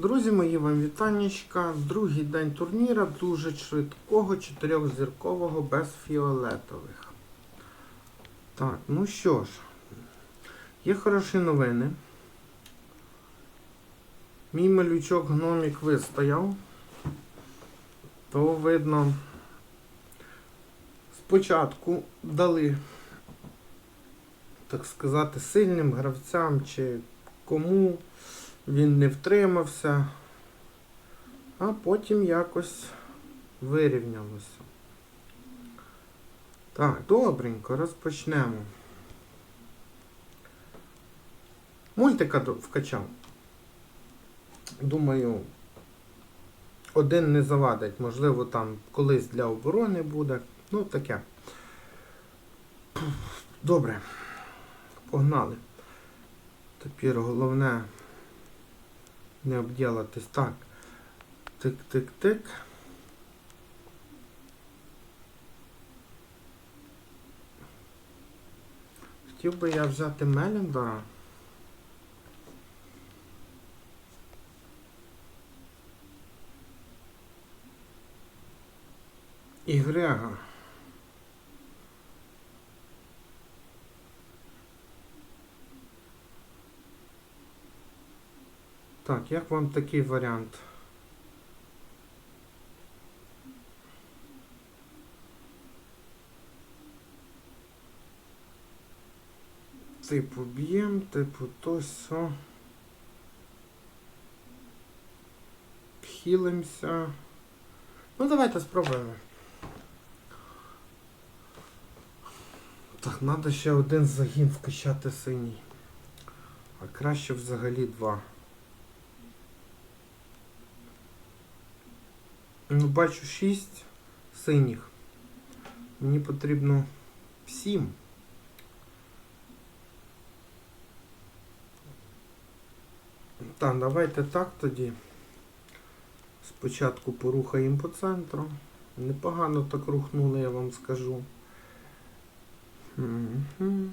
Друзі мої, вам вітаннячка. Другий день турніра дуже швидкого чотирьохзіркового без фіолетових. Так, ну що ж, є хороші новини. Мій малючок гномік вистояв. То видно, спочатку дали, так сказати, сильним гравцям чи кому він не втримався, а потім якось вирівнялося. Так, добренько, розпочнемо. Мультика вкачав. Думаю, один не завадить, можливо, там колись для оборони буде. Ну, таке. Добре. Погнали. Тепер головне не обділатись. Так. Тик-тик-тик. Хотів би я взяти Меліндора. І Грега. Так, як вам такий варіант? Типу б'єм, типу то сьо. Хілимся. Ну давайте спробуємо. Так, треба ще один загін вкачати синій. А краще взагалі два. Ну, бачу 6 синіх. Мені потрібно 7. Так, давайте так тоді. Спочатку порухаємо по центру. Непогано так рухнули, я вам скажу. Мгм.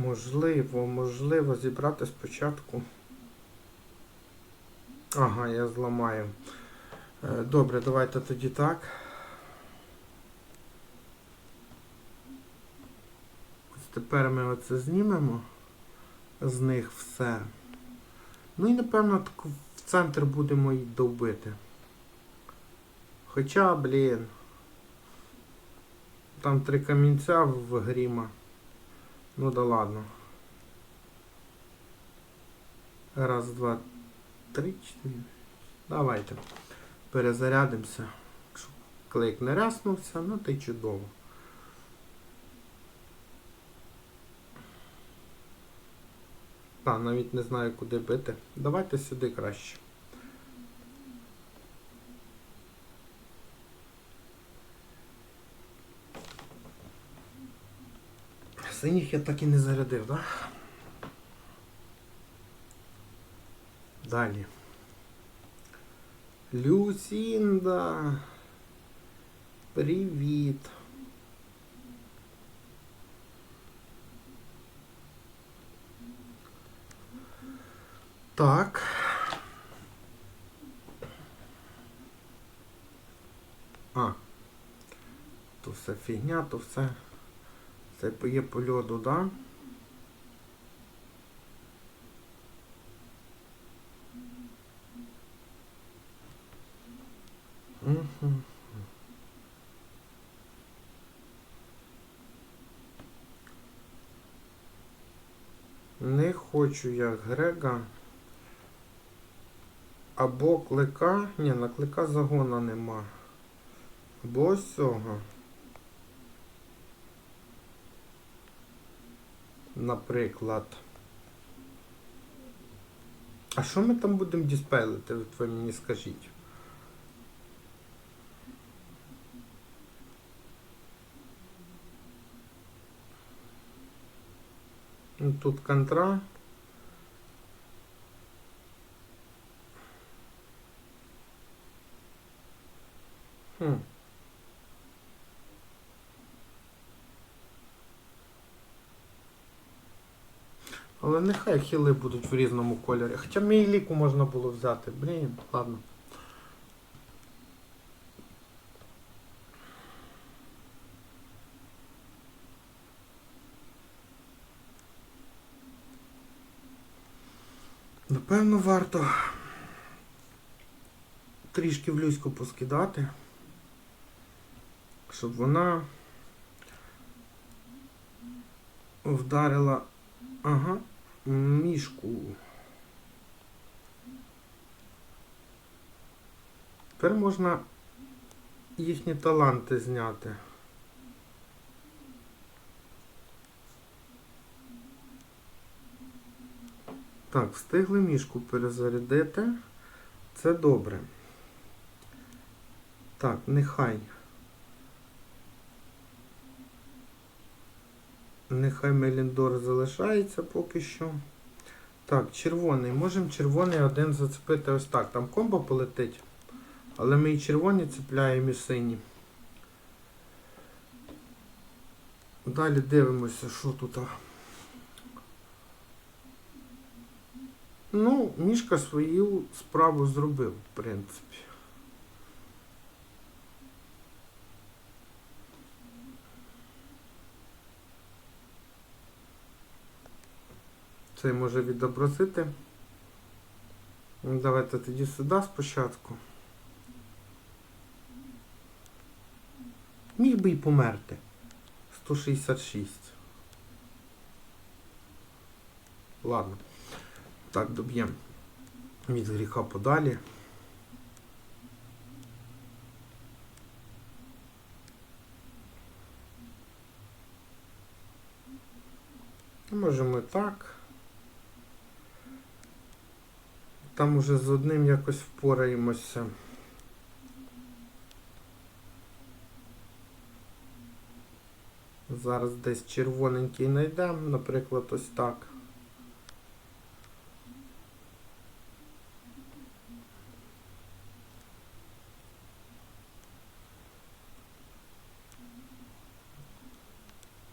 Можливо, можливо, зібрати спочатку. Ага, я зламаю. Е, Добре, давайте тоді так. Ось тепер ми оце знімемо з них все. Ну і напевно в центр будемо і довбити. Хоча, блін. Там три камінця в гріма. Ну да ладно. Раз, два, три, чотири. Давайте. Перезарядимося. Щоб клик не ряснувся, ну й чудово. Та, навіть не знаю куди бити. Давайте сюди краще. Синіх я так і не зарядив, так? Да? Далі. Люсінда. Привіт. Так. А. То все фігня, то все. Це є по льоду, да? Угу. Не хочу я Грега. Або клика. Ні, на клика загона нема. Або ось цього. Наприклад. А що ми там будемо діспейлити, от ви мені скажіть? Тут контра. Нехай хіли будуть в різному кольорі. Хоча мій ліку можна було взяти. Блін, ладно. Напевно, варто трішки в люську поскидати, щоб вона вдарила ага, мішку. Тепер можна їхні таланти зняти. Так, встигли мішку перезарядити. Це добре. Так, нехай. Нехай Меліндор залишається поки що. Так, червоний. Можемо червоний один зацепити ось так. Там комбо полетить. Але ми і червоні цепляємо і сині. Далі дивимося, що тут. Ну, мішка свою справу зробив, в принципі. Цей може відобразити. Ну, Давайте тоді сюди спочатку. Міг би й померти. 166. Ладно. Так, доб'ємо від гріха подалі. Можемо так. Там уже з одним якось впораємося. Зараз десь червоненький знайдемо, наприклад, ось так.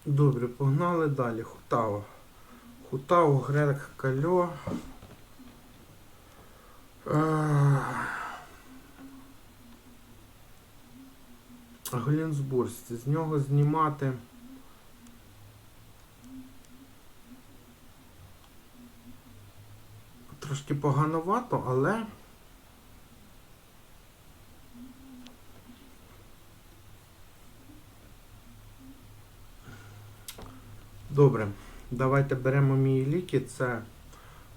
Добре, погнали далі. Хутао. Хутао, Грек, Кальо. Глінсбурзці. З нього знімати. Трошки погановато, але. Добре, давайте беремо мої ліки. Це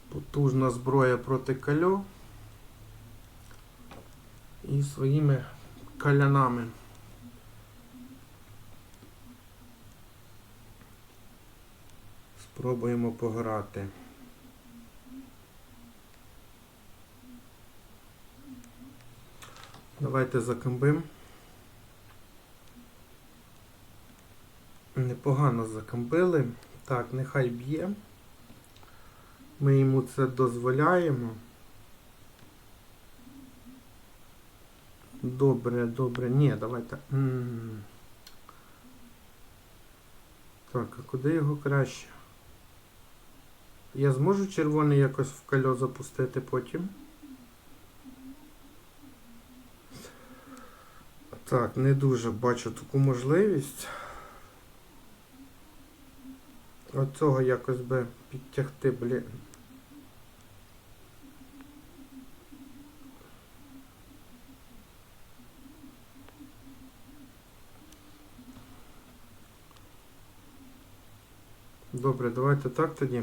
потужна зброя проти кальо. І своїми калянами. Спробуємо пограти. Давайте закамбим. Непогано закамбили. Так, нехай б'є. Ми йому це дозволяємо. Добре, добре. Ні, давайте. Так, а куди його краще? Я зможу червоний якось в кальо запустити потім. Так, не дуже бачу таку можливість. Оцього якось би підтягти, блін. Добре, давайте так тоді.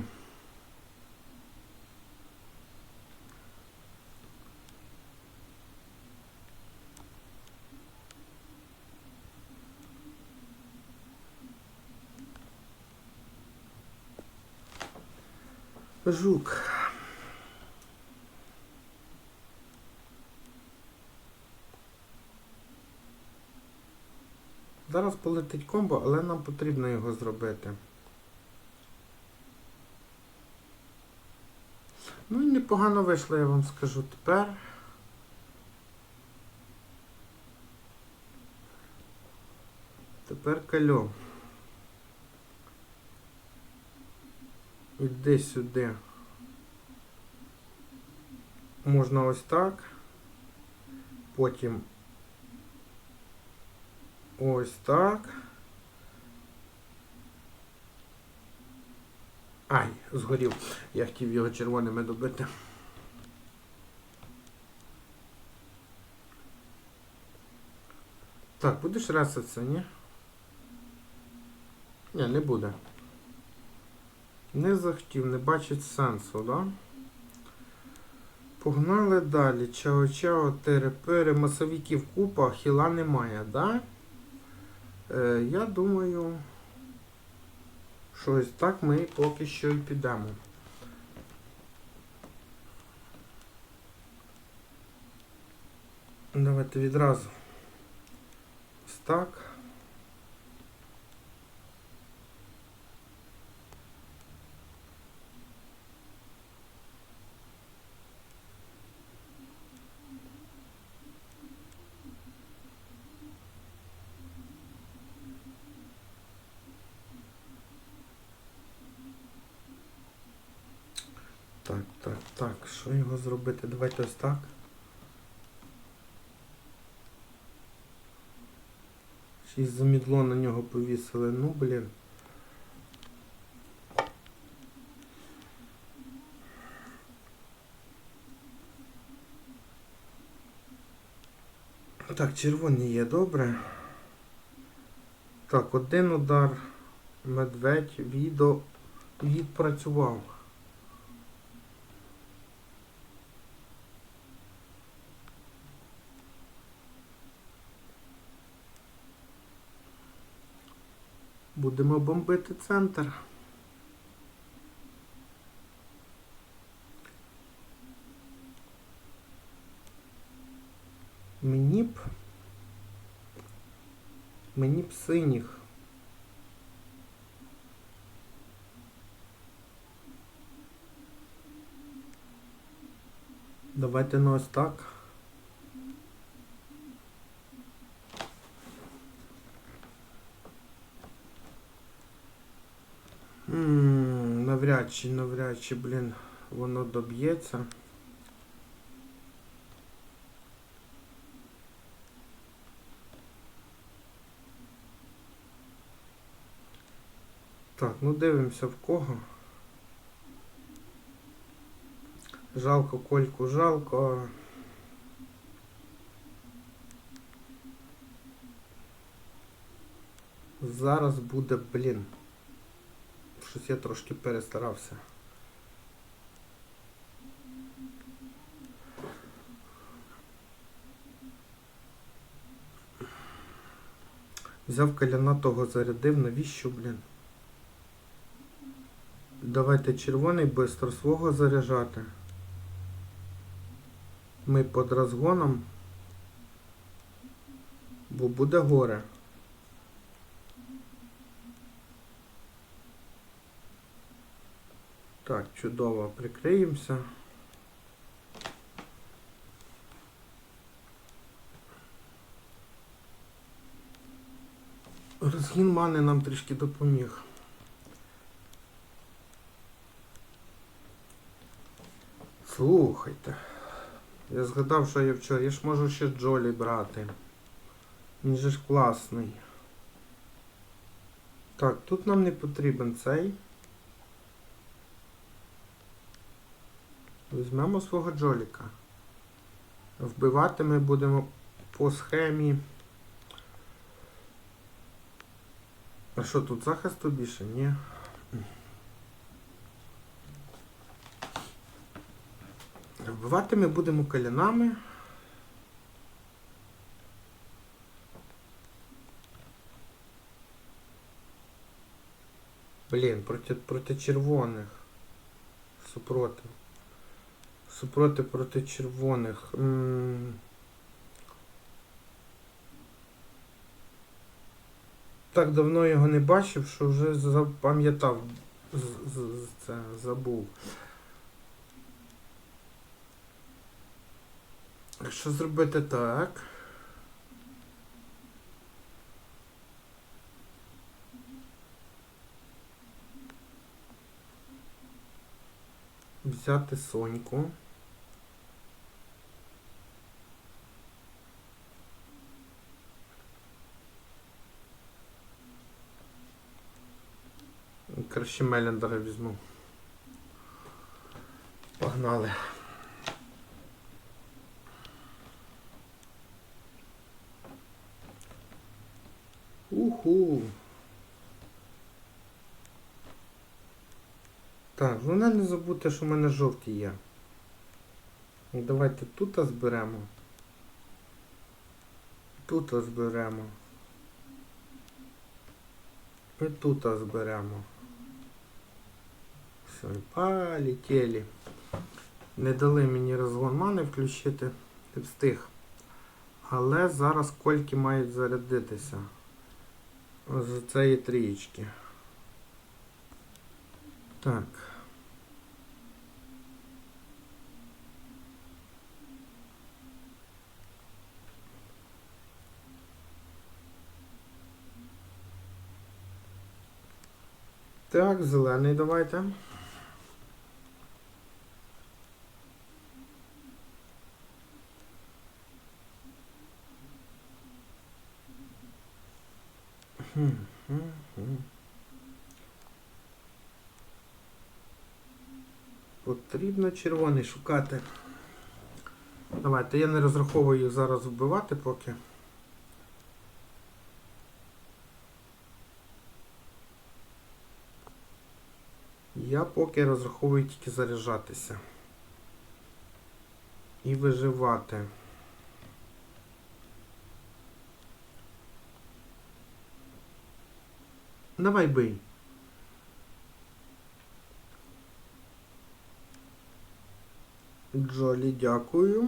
Жук. Зараз полетить комбо, але нам потрібно його зробити. І непогано вийшло, я вам скажу тепер. Тепер кальо. Іди сюди. Можна ось так. Потім ось так. Ай, згорів. Я хотів його червоними добити. Так, будеш ресатися, ні? Ні, не буде. Не захотів, не бачить сенсу, да? Погнали далі. Чао-чао, терепери, масовиків купа, хіла немає, да? Е, я думаю, що ось так ми поки що і підемо. Давайте відразу. Ось так. Так, так, так. Що його зробити? Давайте ось так. Й замідло на нього повісили. Ну, блін. Так, червоні є, добре. Так, один удар. Медведь відо відпрацював. Будемо бомбити центр. Мені б. Мені б синіх. Давайте ну ось так. М, Навряд чи, навряд чи, блін, воно доб'ється. Так, ну дивимося в кого. Жалко кольку, жалко. Зараз буде, блін. Щось я трошки перестарався. Взяв каляна того зарядив, навіщо, блін? Давайте червоний бистро свого заряджати. Ми під розгоном. Бо буде горе. Так, чудово, прикриємося. Розгін мани нам трішки допоміг. Слухайте. Я згадав, що я вчора. Я ж можу ще Джолі брати. Він же ж класний. Так, тут нам не потрібен цей. Візьмемо свого Джоліка. Вбивати ми будемо по схемі. А що тут захисту більше? Ні. Вбивати ми будемо калянами. Блін, проти, проти червоних. Супротив. Супротив проти червоних. Так давно його не бачив, що вже запам'ятав. Це забув. Що зробити так? взяти соньку. Краще Мелендера візьму. Погнали. Уху. Так, головне не забудьте, що в мене жовті є. Ну, Давайте тут зберемо. Тут зберемо. І тут зберемо. Все, і полетіли. Не дали мені розгон мани включити. Встиг. Але зараз кольки мають зарядитися. З цієї трієчки. Так. Так, зелений давайте. Потрібно червоний шукати. Давайте, я не розраховую їх зараз вбивати поки. Я поки розраховую тільки заряджатися. І виживати. Давай бий. Джолі, дякую.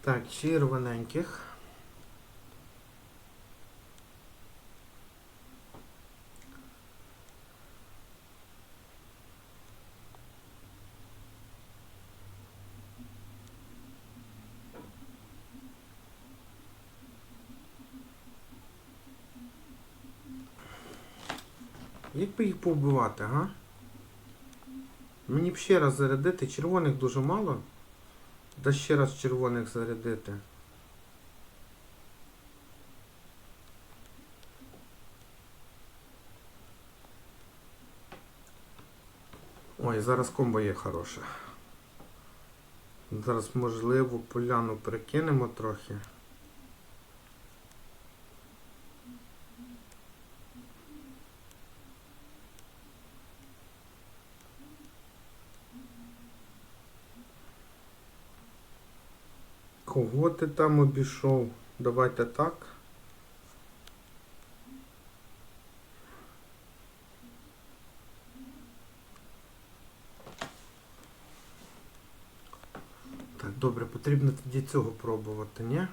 Так, червоненьких. Як би їх повбивати, га? Мені б ще раз зарядити. Червоних дуже мало. Да ще раз червоних зарядити. Ой, зараз комбо є хороше. Зараз, можливо, поляну перекинемо трохи. Кого ти там обійшов? Давайте так. Так, добре, потрібно тоді цього пробувати, ні?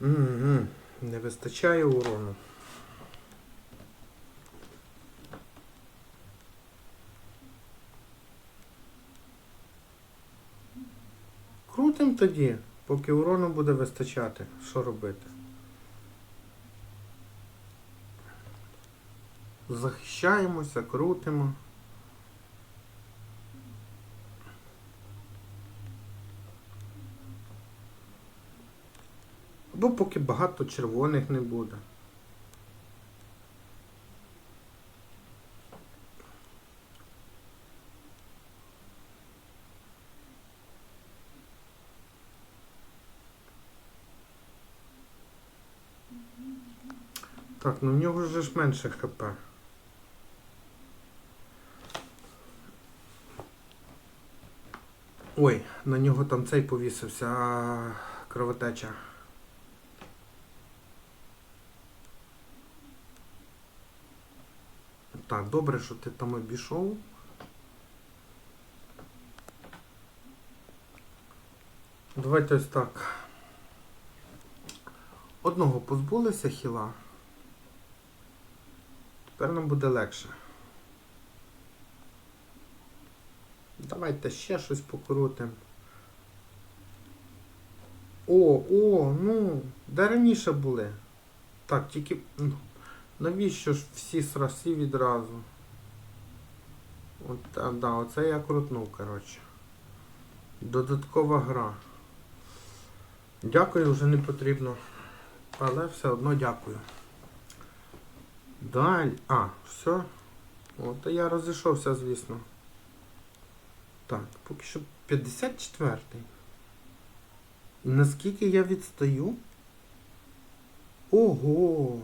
Угу. Не вистачає урону. Крутим тоді, поки урону буде вистачати. Що робити? Захищаємося, крутимо. Або поки багато червоних не буде. Так, ну в нього вже ж менше хп. Ой, на нього там цей повісився а, кровотеча. Так, добре, що ти там обійшов. Давайте ось так. Одного позбулися хіла. Тепер нам буде легше. Давайте ще щось покрутимо. О, о, ну, де раніше були? Так, тільки. ну, Навіщо ж всі сраси відразу? От, а, да, оце я крутнув, коротше. Додаткова гра. Дякую, вже не потрібно. Але все одно дякую. Далі. А, все. От я розійшовся, звісно. Так, поки що 54-й. І наскільки я відстаю? Ого!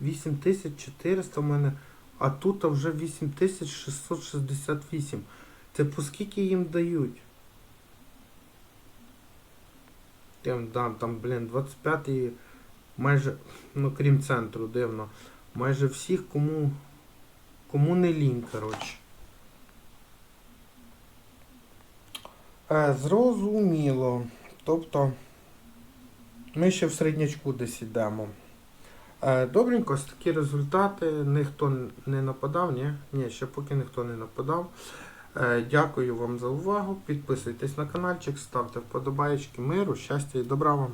8400 в мене, а тут вже 8668. Це по скільки їм дають? Там, там, там блін, 25 й майже, ну крім центру, дивно. Майже всіх, кому, кому не лінь, коротше. Е, зрозуміло. Тобто ми ще в середнячку десь йдемо. Е, добренько, ось такі результати. Ніхто не нападав, ні? Ні, ще поки ніхто не нападав. Е, дякую вам за увагу. Підписуйтесь на каналчик, ставте вподобаєчки миру, щастя і добра вам.